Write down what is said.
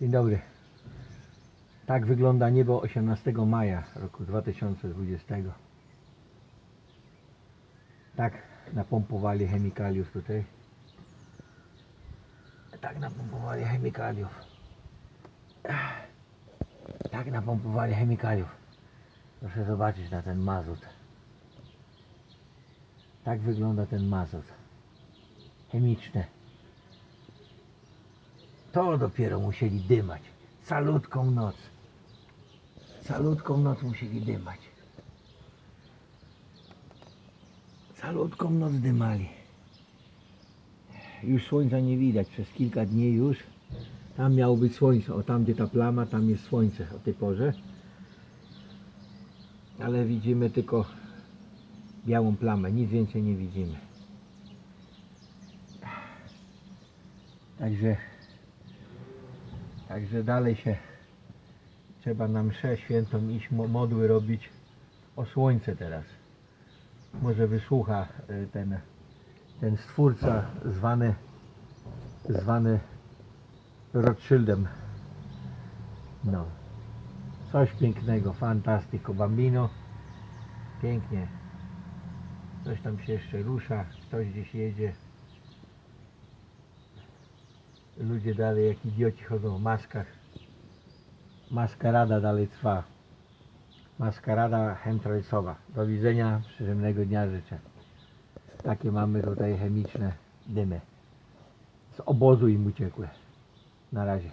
Dzień dobry. Tak wygląda niebo 18 maja roku 2020. Tak napompowali chemikaliów tutaj. Tak napompowali chemikaliów. Tak napompowali chemikaliów. Proszę zobaczyć na ten mazut. Tak wygląda ten mazut. Chemiczny. To dopiero musieli dymać. Calutką noc. Calutką noc musieli dymać. Calutką noc dymali. Już słońca nie widać przez kilka dni już. Tam miało być słońce. O tam gdzie ta plama, tam jest słońce o tej porze. Ale widzimy tylko białą plamę. Nic więcej nie widzimy. Także Także dalej się trzeba na mszę świętą iść, mo- modły robić o słońce teraz. Może wysłucha y, ten, ten stwórca zwany, zwany Rothschildem. No. Coś pięknego, fantastico, bambino. Pięknie. Coś tam się jeszcze rusza, ktoś gdzieś jedzie. Ludzie dalej jak idioci chodzą w maskach. Maskarada dalej trwa. Maskarada chemtrailsowa. Do widzenia, przyjemnego dnia życzę. Takie mamy tutaj chemiczne dymy. Z obozu im uciekły. Na razie.